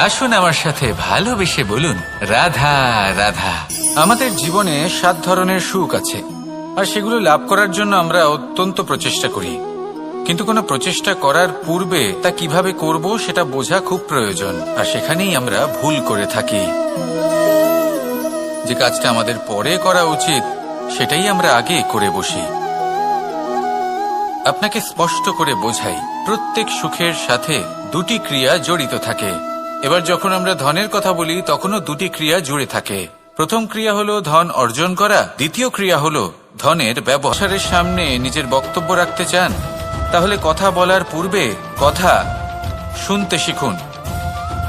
আসুন আমার সাথে ভালোবেসে বলুন, রাধা রাধা। আমাদের জীবনে সাত ধরনের সুখ আছে, আর সেগুলো লাভ করার জন্য আমরা অত্যন্ত প্রচেষ্টা করি। কিন্তু কোনো প্রচেষ্টা করার পূর্বে তা কীভাবে করব সেটা বোঝা খুব প্রয়োজন, আর সেখানেই আমরা ভুল করে থাকি। যে কাজটা আমাদের পরে করা উচিত, সেটাই আমরা আগে করে বসি। আপনাকে স্পষ্ট করে বোঝাই, প্রত্যেক সুখের সাথে দুটি ক্রিয়া জড়িত থাকে। এবার যখন আমরা ধনের কথা বলি, তখনও দুটি ক্রিয়া জুড়ে থাকে। প্রথম ক্রিয়া হলো ধন অর্জন করা, দ্বিতীয় ক্রিয়া হলো ধনের ব্যবহারের সামনে নিজের বক্তব্য রাখতে চান। তাহলে কথা বলার পূর্বে কথা শুনতে শিখুন।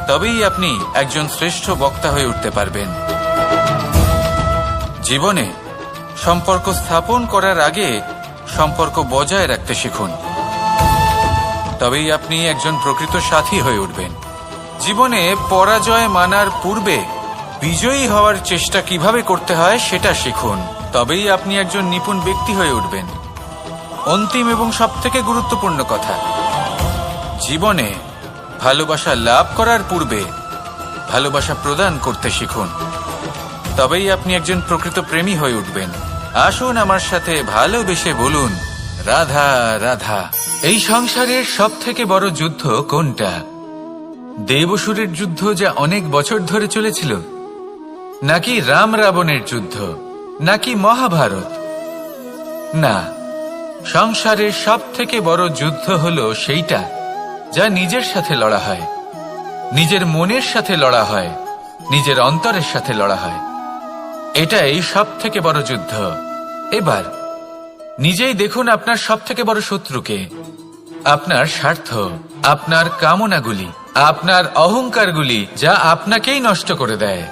তবেই আপনি একজন শ্রেষ্ঠ বক্তা হয়ে উঠতে পারবেন। জীবনে সম্পর্ক স্থাপন করার আগে সম্পর্ক বজায় রাখতে শিখুন। তবেই আপনি একজন প্রকৃত সাথী হয়ে উঠবেন। জীবনে পরাজয় মানার পূর্বে বিজয়ী হওয়ার চেষ্টা কীভাবে করতে হয় সেটা শিখুন। তবেই আপনি একজন নিপুণ ব্যক্তি হয়ে উঠবেন। অন্তিম এবং সবথেকে গুরুত্বপূর্ণ কথা, জীবনে ভালোবাসা লাভ করার পূর্বে ভালোবাসা প্রদান করতে শিখুন। তবেই আপনি একজন প্রকৃত প্রেমী হয়ে উঠবেন। আসুন আমার সাথে ভালোবেসে বলুন, রাধা রাধা। এই সংসারের সব থেকে বড় যুদ্ধ কোনটা? দেবসুরের যুদ্ধ যা অনেক বছর ধরে চলেছিল, নাকি রাম রাবণের যুদ্ধ, নাকি মহাভারত? না, সংসারের সব থেকে বড় যুদ্ধ হলো সেইটা, যা নিজের সাথে লড়া হয়। নিজের মনের সাথে লড়া হয়, নিজের অন্তরের সাথে লড়া হয়। এটাই সব থেকে বড় যুদ্ধ। এবার, নিজেই দেখুন আপনার সব থেকে বড় শত্রুকে, আপনার স্বার্থ, আপনার কামনাগুলি। আপনার অহংকারগুলি যা আপনাকেই নষ্ট করে দেয়।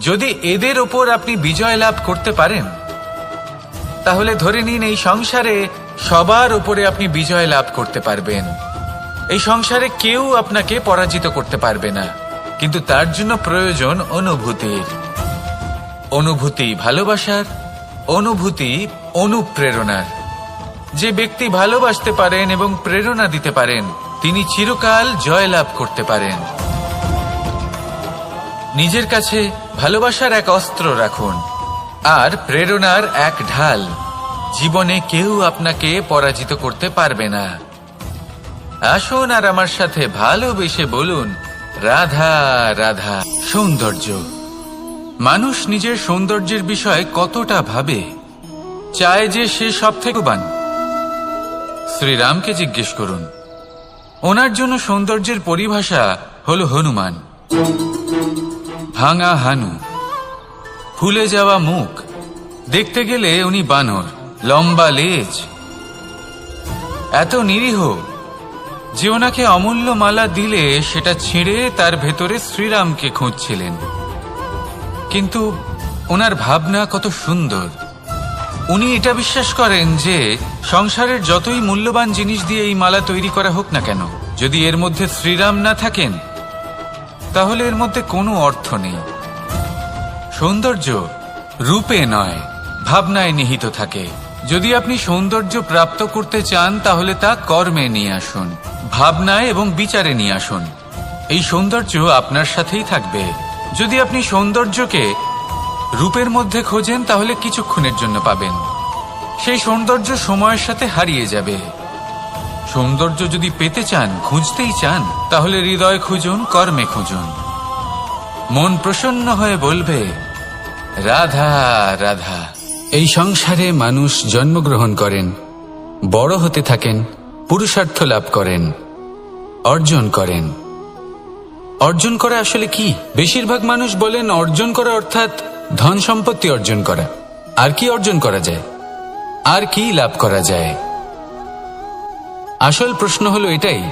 যদি এদের ওপর আপনি বিজয় লাভ করতে পারেন, তাহলে ধরে নিন এই সংসারে সবার উপরে আপনি বিজয় লাভ করতে পারবেন। এই সংসারে কেউ আপনাকে পরাজিত করতে পারবে না, কিন্তু তার জন্য প্রয়োজন অনুভূতির। অনুভূতি ভালোবাসার, অনুভূতি অনুপ্রেরণার। যে ব্যক্তি ভালোবাসতে পারেন এবং প্রেরণা দিতে পারেন তিনি চিরকাল জয়লাভ করতে পারেন। নিজের কাছে ভালোবাসার এক অস্ত্র রাখুন, আর প্রেরণার এক ঢাল। জীবনে কেউ আপনাকে পরাজিত করতে পারবে না। আসুন আর আমার সাথে ভালোবেসে বলুন, রাধা রাধা, সৌন্দর্য। মানুষ নিজের সৌন্দর্যের বিষয়ে কতটা ভাবে, চায় যে সে সব থেকে বান শ্রীরামকে জিজ্ঞেস করুন। ওনার জন্য সৌন্দর্যের পরিভাষা হল হনুমান। ভাঙা হানু, ফুলে যাওয়া মুখ, দেখতে গেলে উনি বানর, লম্বা লেজ। এত নিরীহ যে ওনাকে অমূল্য মালা দিলে সেটা ছিঁড়ে তার ভেতরে শ্রীরামকে খুঁজছিলেন। কিন্তু ওনার ভাবনা কত সুন্দর। উনি এটা বিশ্বাস করেন যে সংসারের যতই মূল্যবান জিনিস দিয়ে এই মালা তৈরি করা হোক না কেন, যদি এর মধ্যে শ্রীরাম না থাকেন, তাহলে এর মধ্যে কোনো অর্থ নেই। সৌন্দর্য রূপে নয়, ভাবনায় নিহিত থাকে। যদি আপনি সৌন্দর্য প্রাপ্ত করতে চান, তাহলে তা কর্মে নিয়ে আসুন, ভাবনায় এবং বিচারে নিয়ে আসুন। এই সৌন্দর্য আপনার সাথেই থাকবে। যদি আপনি সৌন্দর্যকে রূপের মধ্যে খোঁজেন, তাহলে কিছুক্ষণের জন্য পাবেন। সেই সৌন্দর্য সময়ের সাথে হারিয়ে যাবে। সৌন্দর্য যদি পেতে চান, খুঁজতেই চান, তাহলে হৃদয় খুঁজুন, কর্মে খুঁজুন। মন প্রসন্ন হয়ে বলবে, রাধা রাধা। এই সংসারে মানুষ জন্মগ্রহণ করেন, বড় হতে থাকেন, পুরুষার্থ লাভ করেন, অর্জন করেন। অর্জন করা আসলে কি? বেশিরভাগ মানুষ বলেন, অর্জন করা অর্থাৎ ধন সম্পত্তি অর্জন করা। আর কি অর্জন করা যায়? আর কি লাভ করা যায়? আসল প্রশ্ন হলো এটাই,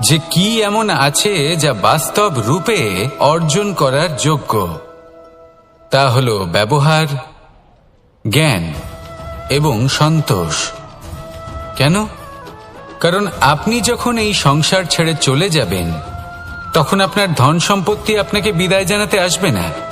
যে কি এমন আছে যা বাস্তব রূপে অর্জন করার যোগ্য? তা হল ব্যবহার, জ্ঞান এবং সন্তোষ। কেন? কারণ আপনি যখন এই সংসার ছেড়ে চলে যাবেন, তখন আপনার ধন সম্পত্তি আপনাকে বিদায় জানাতে আসবে না।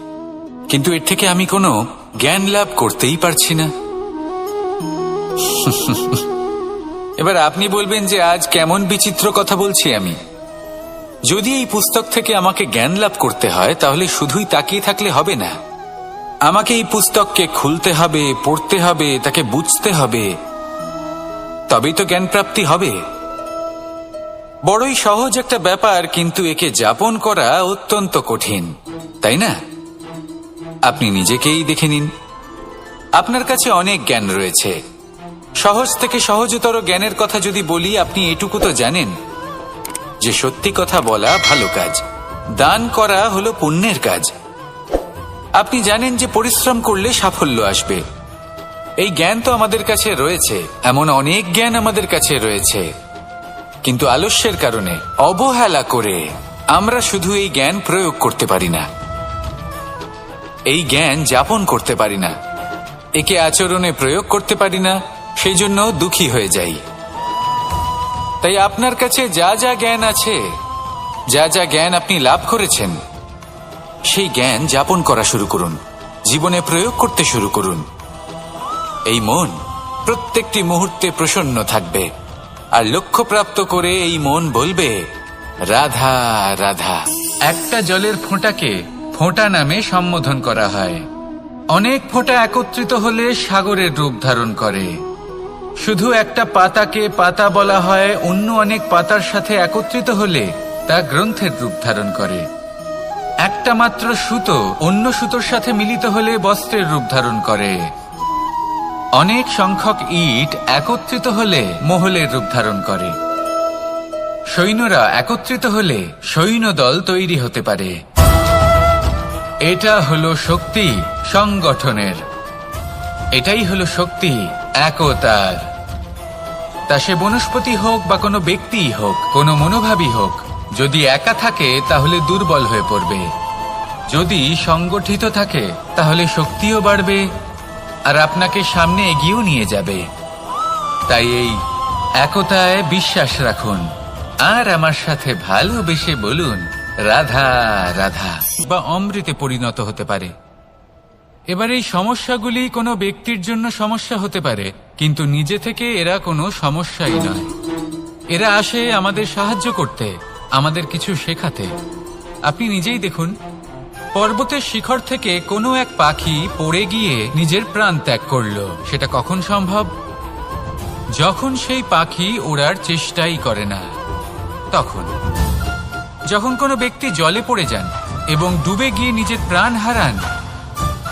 কিন্তু এর থেকে আমি কোনো জ্ঞান লাভ করতেই পারছি না। এবার আপনি বলবেন যে আজ কেমন বিচিত্র কথা বলছি আমি। যদি এই পুস্তক থেকে আমাকে জ্ঞান লাভ করতে হয়, তাহলে শুধুই তাকিয়ে থাকলে হবে না। আমাকে এই পুস্তককে খুলতে হবে, পড়তে হবে, তাকে বুঝতে হবে। তবেই তো জ্ঞান প্রাপ্তি হবে। বড়ই সহজ একটা ব্যাপার, কিন্তু একে যাপন করা অত্যন্ত কঠিন, তাই না? আপনি নিজেকেই দেখে নিন। আপনার কাছে অনেক জ্ঞান রয়েছে। সহজ থেকে সহজতর জ্ঞানের কথা যদি বলি, আপনি এটুকু তো জানেন যে সত্যি কথা বলা ভালো কাজ। দান করা হলো পুণ্যের কাজ। আপনি জানেন যে পরিশ্রম করলে সাফল্য আসবে। এই জ্ঞান তো আমাদের কাছে রয়েছে, এমন অনেক জ্ঞান আমাদের কাছে রয়েছে। কিন্তু আলস্যের কারণে অবহেলা করে আমরা শুধু এই জ্ঞান প্রয়োগ করতে পারি না। এই জ্ঞান যাপন করতে পারি না। একে আচরণে প্রয়োগ করতে পারি না সেই জন্য দুঃখী হয়ে যাই। তাই আপনার কাছে যা যা জ্ঞান আছে, যা যা জ্ঞান আপনি লাভ করেছেন, সেই জ্ঞান যাপন করা শুরু করুন, জীবনে প্রয়োগ করতে শুরু করুন। এই মন প্রত্যেকটি মুহূর্তে প্রসন্ন থাকবে, আর লক্ষ্যপ্রাপ্ত করে এই মন বলবে, রাধা রাধা। একটা জলের ফোঁটাকে ফোঁটা নামে সম্বোধন করা হয়। অনেক ফোঁটা একত্রিত হলে সাগরের রূপ ধারণ করে। শুধু একটা পাতাকে পাতা বলা হয়, অন্য অনেক পাতার সাথে একত্রিত হলে তা গ্রন্থের রূপ ধারণ করে। একটা মাত্র সুতো অন্য সুতোর সাথে মিলিত হলে বস্ত্রের রূপ ধারণ করে। অনেক সংখ্যক ইট একত্রিত হলে মহলের রূপ ধারণ করে। সৈন্যরা একত্রিত হলে সৈন্যদল তৈরি হতে পারে। এটা হলো শক্তি সংগঠনের। এটাই হলো শক্তি, একতার। তা সে বনস্পতি হোক বা কোনো ব্যক্তিই হোক, কোনো মনোভাবই হোক, যদি একা থাকে তাহলে দুর্বল হয়ে পড়বে। যদি সংগঠিত থাকে তাহলে শক্তিও বাড়বে আর আপনাকে সামনে এগিয়েও নিয়ে যাবে। তাই এই একতায় বিশ্বাস রাখুন। আর আমার সাথে ভালোবেসে বলুন রাধা রাধা। বা অমৃতে পরিণত হতে পারে। এবার এই সমস্যাগুলি কোনো ব্যক্তির জন্য সমস্যা হতে পারে, কিন্তু নিজে থেকে এরা কোনো সমস্যাই নয়। এরা আসে আমাদের সাহায্য করতে, আমাদের কিছু শেখাতে। আপনি নিজেই দেখুন, পর্বতের শিখর থেকে কোনো এক পাখি পড়ে গিয়ে নিজের প্রাণ ত্যাগ করল। সেটা কখন সম্ভব? যখন সেই পাখি ওড়ার চেষ্টাই করে না, তখন। যখন কোনো ব্যক্তি জলে পড়ে যান এবং ডুবে গিয়ে নিজের প্রাণ হারান,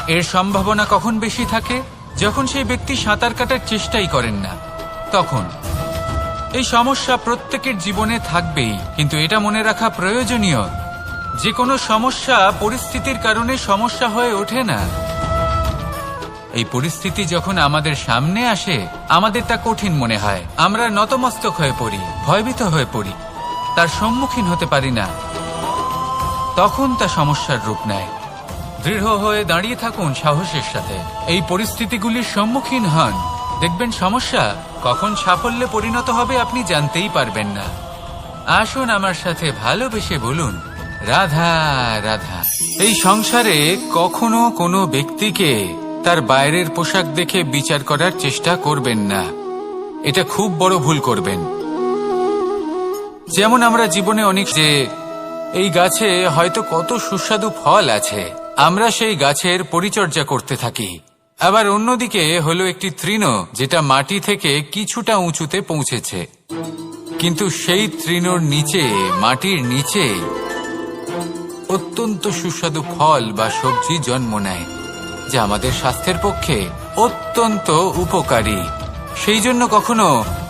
এর সম্ভাবনা কখন বেশি থাকে? যখন সেই ব্যক্তি সাঁতার কাটার চেষ্টাই করেন না, তখন। এই সমস্যা প্রত্যেকের জীবনে থাকবেই, কিন্তু এটা মনে রাখা প্রয়োজনীয়। যে কোনো সমস্যা পরিস্থিতির কারণে সমস্যা হয়ে ওঠে না। এই পরিস্থিতি যখন আমাদের সামনে আসে, আমাদের তা কঠিন মনে হয়। আমরা নতমস্তক হয়ে পড়ি, ভয়ভীত হয়ে পড়ি। তার সম্মুখীন হতে পারি না। তখন তা সমস্যার রূপ নেয়। দৃঢ় হয়ে দাঁড়িয়ে থাকুন সাহসের সাথে। এই পরিস্থিতিগুলির সম্মুখীন হন। দেখবেন সমস্যা কখন সাফল্যে পরিণত হবে আপনি জানতেই পারবেন না। আসুন আমার সাথে ভালোবেসে বলুন, রাধা রাধা। এই সংসারে কখনো কোনো ব্যক্তিকে তার বাইরের পোশাক দেখে বিচার করার চেষ্টা করবেন না। এটা খুব বড় ভুল করবেন। যেমন আমরা জীবনে অনেক যে এই গাছে হয়তো কত সুস্বাদু ফল আছে, আমরা সেই গাছের পরিচর্যা করতে থাকি। আবার অন্যদিকে হলো একটি তৃণ, যেটা মাটি থেকে কিছুটা উঁচুতে পৌঁছেছে। কিন্তু সেই তৃণর নিচে, মাটির নিচে অত্যন্ত সুস্বাদু ফল বা সবজি জন্ম নেয়, যা আমাদের স্বাস্থ্যের পক্ষে অত্যন্ত উপকারী। সেই জন্য কখনো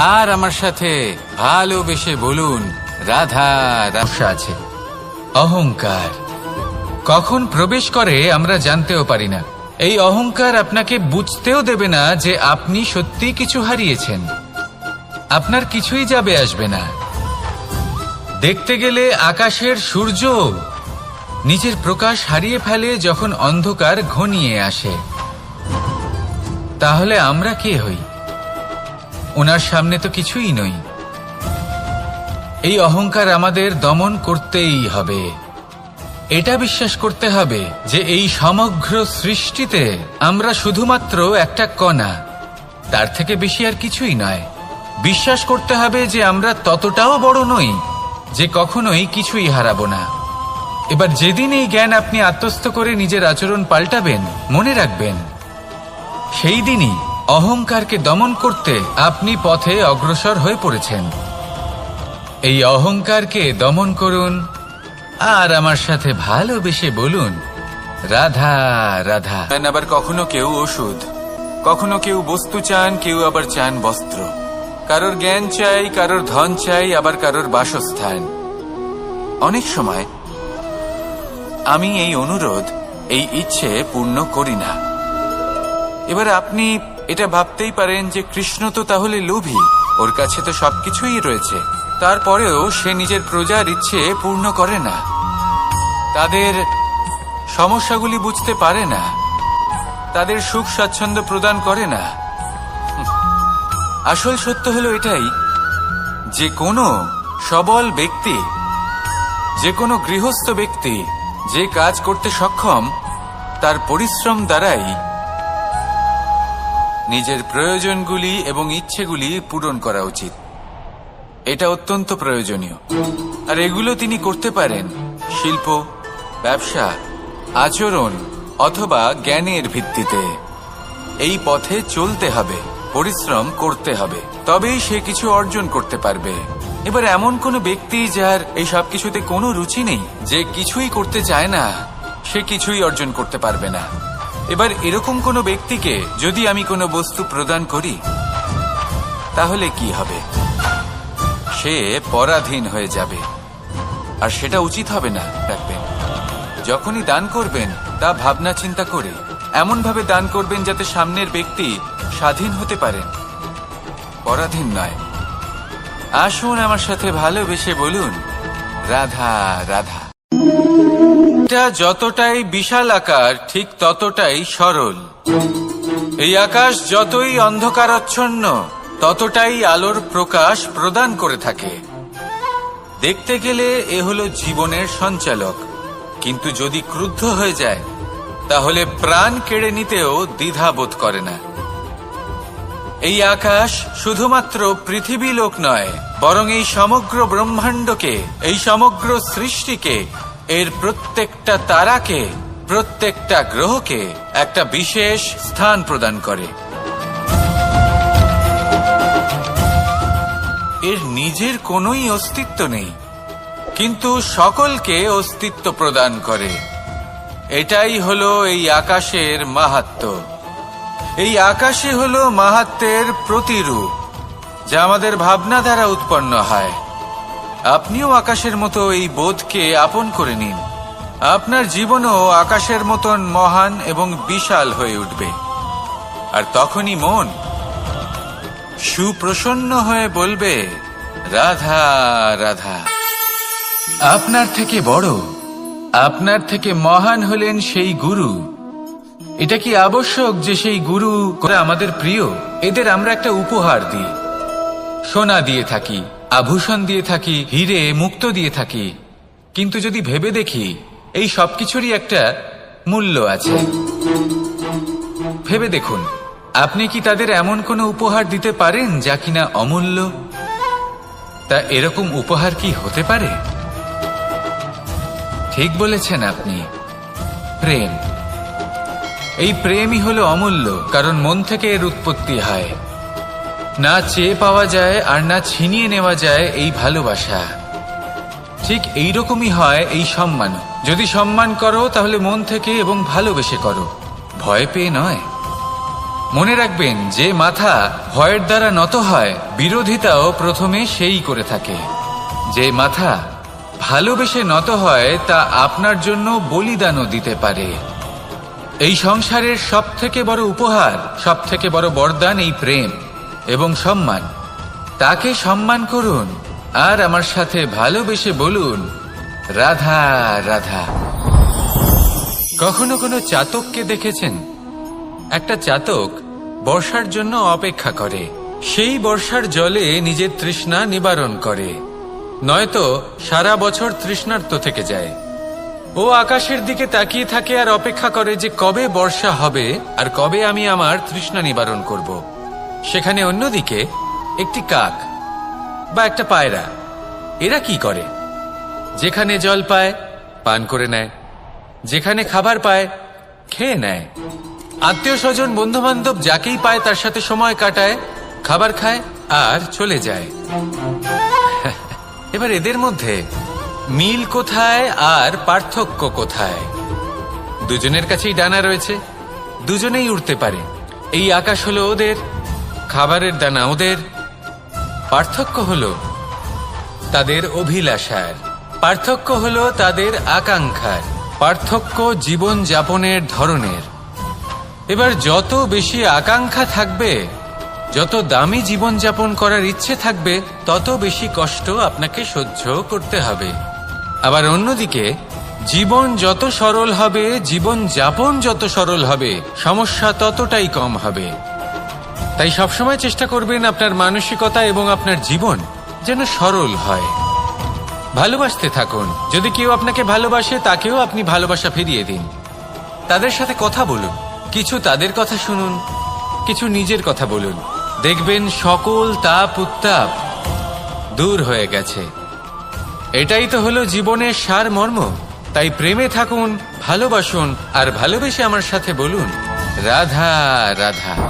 আর আমার সাথে ভালোবেসে বলুন, রাধা রাধা আছে। অহংকার। কখন প্রবেশ করে আমরা জানতেও পারি না। এই অহংকার আপনাকে বুঝতেও দেবে না যে আপনি সত্যি কিছু হারিয়েছেন। আপনার কিছুই যাবে আসবে না। দেখতে গেলে আকাশের সূর্য নিজের প্রকাশ হারিয়ে ফেলে যখন অন্ধকার ঘনিয়ে আসে। তাহলে আমরা কে হই? ওনার সামনে তো কিছুই নই। এই অহংকার আমাদের দমন করতেই হবে। এটা বিশ্বাস করতে হবে যে এই সমগ্র সৃষ্টিতে আমরা শুধুমাত্র একটা কণা। তার থেকে বেশি আর কিছুই নয়। বিশ্বাস করতে হবে যে আমরা ততটাও বড় নই যে কখনোই কিছুই হারাবো না। এবার যেদিন এই জ্ঞান আপনি আত্মস্থ করে নিজের আচরণ পাল্টাবেন, মনে রাখবেন, সেই দিনই অহংকারকে দমন করতে আপনি পথে অগ্রসর হয়ে পড়েছেন। এই অহংকারকে দমন করুন আর আমার সাথে ভালোবেসে বলুন, রাধা রাধা। আবার কখনো কেউ ওষুধ, কখনো কেউ বস্তু চান, কেউ আবার চান বস্ত্র। কারোর জ্ঞান চাই, কারোর ধন চাই, আবার কারোর বাসস্থান। অনেক সময় আমি এই অনুরোধ, এই ইচ্ছে পূর্ণ করি না। এবার আপনি এটা ভাবতেই পারেন যে কৃষ্ণ তো তাহলে লোভী। ওর কাছে তো সবকিছুই রয়েছে। তারপরেও সে নিজের প্রজার ইচ্ছে পূর্ণ করে না। তাদের সমস্যাগুলি বুঝতে পারে না। তাদের সুখ স্বাচ্ছন্দ্য প্রদান করে না। আসল সত্য হলো এটাই, যে কোনো সবল ব্যক্তি, যে কোনো গৃহস্থ ব্যক্তি যে কাজ করতে সক্ষম, তার পরিশ্রম দ্বারাই নিজের প্রয়োজনগুলি এবং ইচ্ছেগুলি পূরণ করা উচিত। এটা অত্যন্ত প্রয়োজনীয়। আর এগুলো তিনি করতে পারেন শিল্প, ব্যবসা, আচরণ অথবা জ্ঞানের ভিত্তিতে। এই পথে চলতে হবে, পরিশ্রম করতে হবে। তবেই সে কিছু অর্জন করতে পারবে। এবার এমন কোনো ব্যক্তি যার এই সব কিছুতে কোনো রুচি নেই, যে কিছুই করতে চায় না, সে কিছুই অর্জন করতে পারবে না। এবার এরকম কোনো ব্যক্তিকে যদি আমি কোনো বস্তু প্রদান করি, তাহলে কি হবে? সে পরাধীন হয়ে যাবে। আর সেটা উচিত হবে না রাখবেন যখনই দান করবেন, তা ভাবনা চিন্তা করে এমন ভাবে দান করবেন যাতে সামনের ব্যক্তি স্বাধীন হতে পারেন। পরাধীন নয়। আসুন আমার সাথে ভালোবেসে বলুন, রাধা রাধা। এটা যতটাই বিশাল আকার, ঠিক ততটাই সরল। এই আকাশ যতই অন্ধকারাচ্ছন্ন, ততটাই আলোর প্রকাশ প্রদান করে থাকে। দেখতে গেলে এ হলো জীবনের সঞ্চালক। কিন্তু যদি ক্রুদ্ধ হয়ে যায়, তাহলে প্রাণ কেড়ে নিতেও দ্বিধা বোধ করে না। এই আকাশ শুধুমাত্র পৃথিবী লোক নয়, বরং এই সমগ্র ব্রহ্মাণ্ডকে, এই সমগ্র সৃষ্টিকে এর প্রত্যেকটা তারাকে, প্রত্যেকটা গ্রহকে একটা বিশেষ স্থান প্রদান করে। এর নিজের কোনোই অস্তিত্ব নেই, কিন্তু সকলকে অস্তিত্ব প্রদান করে। এটাই হলো এই আকাশের মাহাত্ম্য এই আকাশে হলো মাহাত্মের প্রতিরূপ, যা আমাদের ভাবনা দ্বারা উৎপন্ন হয়। আপনিও আকাশের মতো এই বোধকে আপন করে নিন। আপনার জীবনও আকাশের মতন মহান এবং বিশাল হয়ে উঠবে। আর তখনই মন সুপ্রসন্ন হয়ে বলবে, রাধা রাধা, আপনার থেকে বড়, আপনার থেকে মহান হলেন সেই গুরু। এটা কি আবশ্যক যে সেই গুরু আমাদের প্রিয়? এদের আমরা একটা উপহার দিই, সোনা দিয়ে থাকি। আভূষণ দিয়ে থাকি, হিরে মুক্ত দিয়ে থাকি। কিন্তু যদি ভেবে দেখি, এই সবকিছুরই একটা মূল্য আছে। ভেবে দেখুন, আপনি কি তাদের এমন কোনো উপহার দিতে পারেন যা কিনা অমূল্য? তা এরকম উপহার কি হতে পারে? ঠিক বলেছেন আপনি। প্রেম। এই প্রেমই হলো অমূল্য, কারণ মন থেকে এর উৎপত্তি হয়। না চেয়ে পাওয়া যায় আর না ছিনিয়ে নেওয়া যায় এই ভালোবাসা। ঠিক এই রকমই হয় এই সম্মান। যদি সম্মান করো, তাহলে মন থেকে এবং ভালোবেসে করো। ভয় পেয়ে নয়। মনে রাখবেন যে মাথা ভয়ের দ্বারা নত হয়, বিরোধিতাও প্রথমে সেই করে থাকে। যে মাথা ভালোবেসে নত হয়, তা আপনার জন্য বলিদানও দিতে পারে। এই সংসারের সব থেকে বড় উপহার সব থেকে বড় বরদান এই প্রেম। এবং সম্মান। তাকে সম্মান করুন আর আমার সাথে ভালোবেসে বলুন, রাধা রাধা। কখনো কোনো চাতককে দেখেছেন? একটা চাতক বর্ষার জন্য অপেক্ষা করে। সেই বর্ষার জলে নিজের তৃষ্ণা নিবারণ করে। নয়তো সারা বছর তৃষ্ণার্ত থেকে যায়। ও আকাশের দিকে তাকিয়ে থাকে আর অপেক্ষা করে যে কবে বর্ষা হবে আর কবে আমি আমার তৃষ্ণা নিবারণ করব। সেখানে অন্যদিকে একটি কাক বা একটা পায়রা, এরা কি করে? যেখানে জল পায়, পান করে নেয়। যেখানে খাবার পায়, খেয়ে নেয়। আত্মীয় স্বজন বন্ধু বান্ধব যাকেই পায় তার সাথে সময় কাটায়, খাবার খায় আর চলে যায়। এবার এদের মধ্যে মিল কোথায় আর পার্থক্য কোথায়? দুজনের কাছেই ডানা রয়েছে, দুজনেই উড়তে পারে। এই আকাশ হলো ওদের খাবারের দানা ওদের। পার্থক্য হলো তাদের অভিলাষার। পার্থক্য হলো তাদের আকাঙ্ক্ষার। পার্থক্য জীবন যাপনের ধরনের। এবার যত বেশি আকাঙ্ক্ষা থাকবে, যত দামি জীবনযাপন করার ইচ্ছে থাকবে, তত বেশি কষ্ট আপনাকে সহ্য করতে হবে। আবার অন্যদিকে, জীবন যত সরল হবে, জীবন যাপন যত সরল হবে, সমস্যা ততটাই কম হবে। তাই সবসময় চেষ্টা করবেন আপনার মানসিকতা এবং আপনার জীবন যেন সরল হয়। ভালোবাসতে থাকুন। যদি কেউ আপনাকে ভালোবাসে, তাকেও আপনি ভালোবাসা ফিরিয়ে দিন। তাদের সাথে কথা বলুন। কিছু তাদের কথা শুনুন, কিছু নিজের কথা বলুন। দেখবেন সকল তাপ উত্তাপ দূর হয়ে গেছে। এটাই তো হলো জীবনের সার মর্ম তাই প্রেমে থাকুন, ভালোবাসুন, আর ভালোবেসে আমার সাথে বলুন, রাধা রাধা।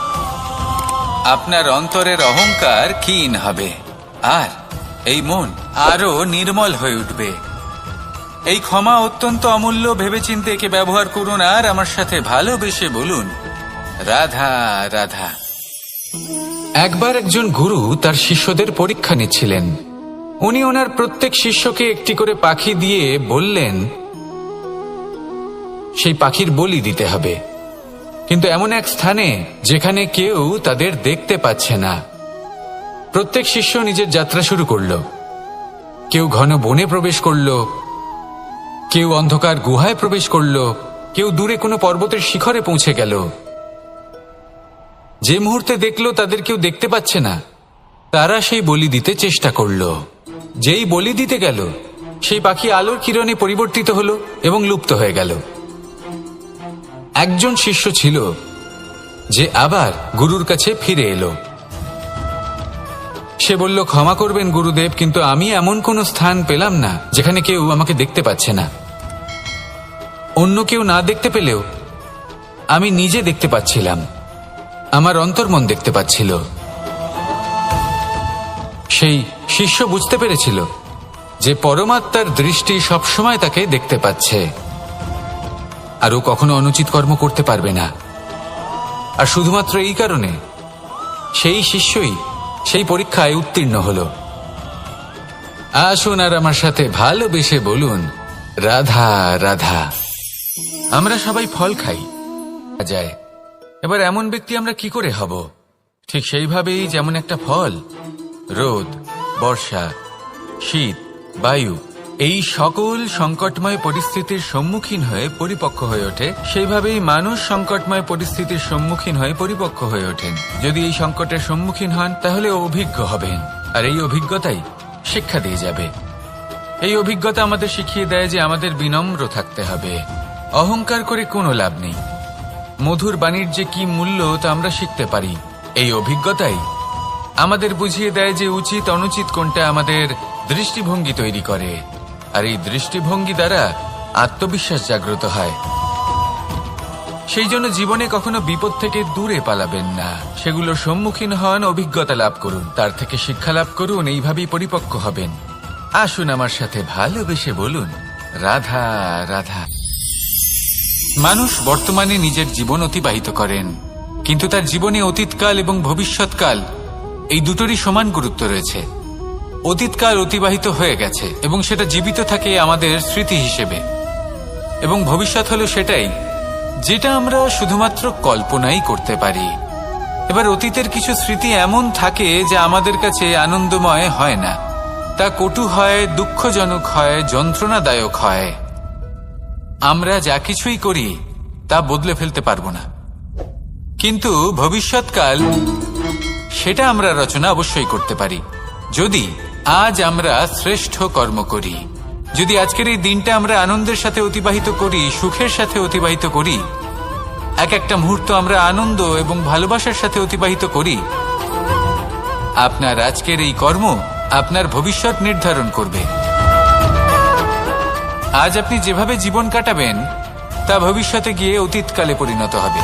আপনার অন্তরের অহংকার ক্ষীণ হবে। আর এই মন আরও নির্মল হয়ে উঠবে। এই ক্ষমা অত্যন্ত অমূল্য, ভেবেচিন্তে একে ব্যবহার করুন আর আমার সাথে ভালোবেসে বলুন, রাধা রাধা। একবার একজন গুরু তার শিষ্যদের পরীক্ষা নিচ্ছিলেন। উনি ওনার প্রত্যেক শিষ্যকে একটি করে পাখি দিয়ে বললেন, সেই পাখির বলি দিতে হবে। কিন্তু এমন এক স্থানে যেখানে কেউ তাদের দেখতে পাচ্ছে না। প্রত্যেক শিষ্য নিজের যাত্রা শুরু করল। কেউ ঘন বনে প্রবেশ করল। কেউ অন্ধকার গুহায় প্রবেশ করল। কেউ দূরে কোনো পর্বতের শিখরে পৌঁছে গেল। যে মুহূর্তে দেখল তাদের কেউ দেখতে পাচ্ছে না, তারা সেই বলি দিতে চেষ্টা করল। যেই বলি দিতে গেল, সেই পাখি আলোর কিরণে পরিবর্তিত হলো এবং লুপ্ত হয়ে গেল। একজন শিষ্য ছিল যে আবার গুরুর কাছে ফিরে এলো। সে বলল, ক্ষমা করবেন গুরুদেব, কিন্তু আমি এমন কোনো স্থান পেলাম না যেখানে কেউ আমাকে দেখতে পাচ্ছে না। অন্য কেউ না দেখতে পেলেও আমি নিজে দেখতে পাচ্ছিলাম। আমার অন্তর্মন দেখতে পাচ্ছিল। সেই শিষ্য বুঝতে পেরেছিল যে পরমাত্মার দৃষ্টি সবসময় তাকে দেখতে পাচ্ছে। আর ও কখনো অনুচিত কর্ম করতে পারবে না। আর শুধুমাত্র এই কারণে, সেই শিষ্যই সেই পরীক্ষায় উত্তীর্ণ হল। আসুন আর আমার সাথে ভালোবেসে বলুন, রাধা রাধা। আমরা সবাই ফল খাই। যায়, এবার এমন ব্যক্তি আমরা কি করে হব? ঠিক সেইভাবেই যেমন একটা ফল, রোদ, বর্ষা, শীত, বায়ু এই সকল সংকটময় পরিস্থিতির সম্মুখীন হয়ে পরিপক্ক হয়ে ওঠে, সেইভাবেই মানুষ সংকটময় পরিস্থিতির সম্মুখীন হয়ে পরিপক্ক হয়ে ওঠেন। যদি এই সংকটের সম্মুখীন হন, তাহলে অভিজ্ঞ হবেন। আর এই অভিজ্ঞতাই শিক্ষা দিয়ে যাবে। এই অভিজ্ঞতা আমাদের শিখিয়ে দেয় যে আমাদের বিনম্র থাকতে হবে। অহংকার করে কোনো লাভ নেই। মধুর বাণীর যে কি মূল্য, তা আমরা শিখতে পারি। এই অভিজ্ঞতাই আমাদের বুঝিয়ে দেয় যে উচিত অনুচিত কোনটা আমাদের দৃষ্টিভঙ্গি তৈরি করে। আর এই দৃষ্টিভঙ্গি দ্বারা আত্মবিশ্বাস জাগ্রত হয়। সেই জন্য জীবনে কখনো বিপদ থেকে দূরে পালাবেন না। সেগুলোর সম্মুখীন হন, অভিজ্ঞতা লাভ করুন, তার থেকে শিক্ষা লাভ করুন, এইভাবেই পরিপক্ক হবেন। আসুন আমার সাথে ভালোবেসে বলুন, রাধা রাধা। মানুষ বর্তমানে নিজের জীবন অতিবাহিত করেন, কিন্তু তার জীবনে অতীতকাল এবং ভবিষ্যৎকাল এই দুটোরই সমান গুরুত্ব রয়েছে। অতীতকাল অতিবাহিত হয়ে গেছে এবং সেটা জীবিত থাকে আমাদের স্মৃতি হিসেবে। এবং ভবিষ্যৎ হলো সেটাই, যেটা আমরা শুধুমাত্র কল্পনাই করতে পারি। এবার অতীতের কিছু স্মৃতি এমন থাকে যা আমাদের কাছে আনন্দময় হয় না। তা কটু হয়, দুঃখজনক হয়, যন্ত্রণাদায়ক হয়। আমরা যা কিছুই করি, তা বদলে ফেলতে পারব না। কিন্তু ভবিষ্যৎকাল, সেটা আমরা রচনা অবশ্যই করতে পারি। যদি আজ আমরা শ্রেষ্ঠ কর্ম করি। যদি আজকের এই দিনটা আমরা আনন্দের সাথে অতিবাহিত করি, সুখের সাথে অতিবাহিত করি, এক একটা মুহূর্ত আমরা আনন্দ এবং ভালোবাসার সাথে অতিবাহিত করি, আপনার আজকের এই কর্ম আপনার ভবিষ্যৎ নির্ধারণ করবে। আজ আপনি যেভাবে জীবন কাটাবেন, তা ভবিষ্যতে গিয়ে অতীতকালে পরিণত হবে।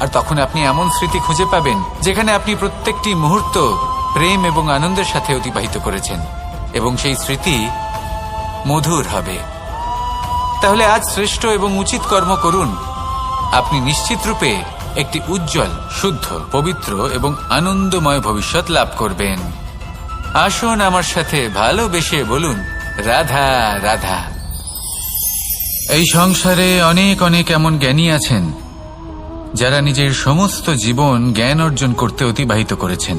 আর তখন আপনি এমন স্মৃতি খুঁজে পাবেন, যেখানে আপনি প্রত্যেকটি মুহূর্ত প্রেম এবং আনন্দের সাথে অতিবাহিত করেছেন, এবং সেই স্মৃতি মধুর হবে। তাহলে আজ শ্রেষ্ঠ এবং উচিত কর্ম করুন। আপনি নিশ্চিত রূপে একটি উজ্জ্বল, শুদ্ধ, পবিত্র এবং আনন্দময় ভবিষ্যৎ লাভ করবেন। আসুন আমার সাথে ভালোবেসে বলুন, রাধা রাধা। এই সংসারে অনেক অনেক এমন জ্ঞানী আছেন, যারা নিজের সমস্ত জীবন জ্ঞান অর্জন করতে অতিবাহিত করেছেন।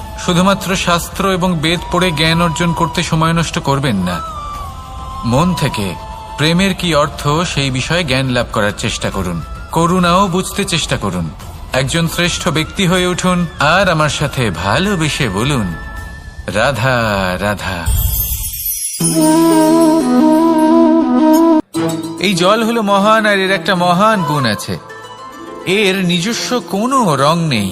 শুধুমাত্র শাস্ত্র এবং বেদ পড়ে জ্ঞান অর্জন করতে সময় নষ্ট করবেন না। মন থেকে প্রেমের কি অর্থ, সেই বিষয়ে জ্ঞান লাভ করার চেষ্টা করুন। করুণাও বুঝতে চেষ্টা করুন। একজন শ্রেষ্ঠ ব্যক্তি হয়ে উঠুন আর আমার সাথে ভালোবেসে বলুন, রাধা রাধা। এই জল হলো মহান আর এর একটা মহান গুণ আছে। এর নিজস্ব কোনো রং নেই।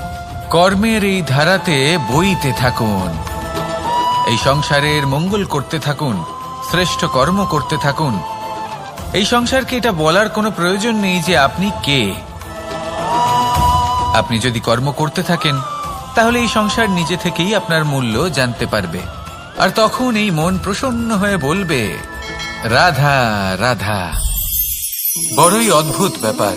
কর্মের এই ধারাতে বইতে থাকুন। এই সংসারের মঙ্গল করতে থাকুন, শ্রেষ্ঠ কর্ম করতে থাকুন। এই সংসারকে এটা বলার কোনো প্রয়োজন নেই যে আপনি কে। আপনি যদি কর্ম করতে থাকেন, তাহলে এই সংসার নিজে থেকেই আপনার মূল্য জানতে পারবে। আর তখন এই মন প্রসন্ন হয়ে বলবে, রাধা রাধা। বড়ই অদ্ভুত ব্যাপার।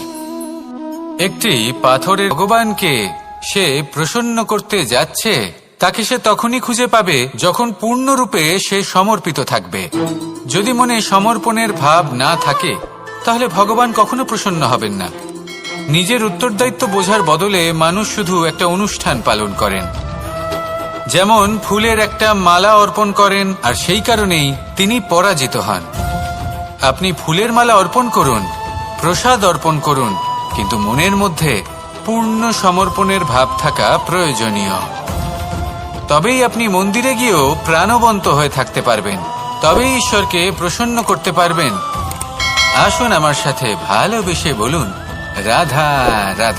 একটি পাথরের ভগবানকে সে প্রসন্ন করতে যাচ্ছে, তাকে সে তখনই খুঁজে পাবে যখন পূর্ণরূপে সে সমর্পিত থাকবে। যদি মনে সমর্পণের ভাব না থাকে, তাহলে ভগবান কখনো প্রসন্ন হবেন না। নিজের উত্তরদায়িত্ব বোঝার বদলে মানুষ শুধু একটা অনুষ্ঠান পালন করেন। যেমন ফুলের একটা মালা অর্পণ করেন, আর সেই কারণেই তিনি পরাজিত হন। আপনি ফুলের মালা অর্পণ করুন, প্রসাদ অর্পণ করুন, কিন্তু মনের মধ্যে পূর্ণ সমর্পণের ভাব থাকা প্রয়োজনীয়। তবেই আপনি মন্দিরে গিয়েও প্রাণবন্ত হয়ে থাকতে পারবেন। তবেই ঈশ্বরকে প্রসন্ন করতে পারবেন। আসুন আমার সাথে ভালোবেসে বলুন, রাধা রাধা।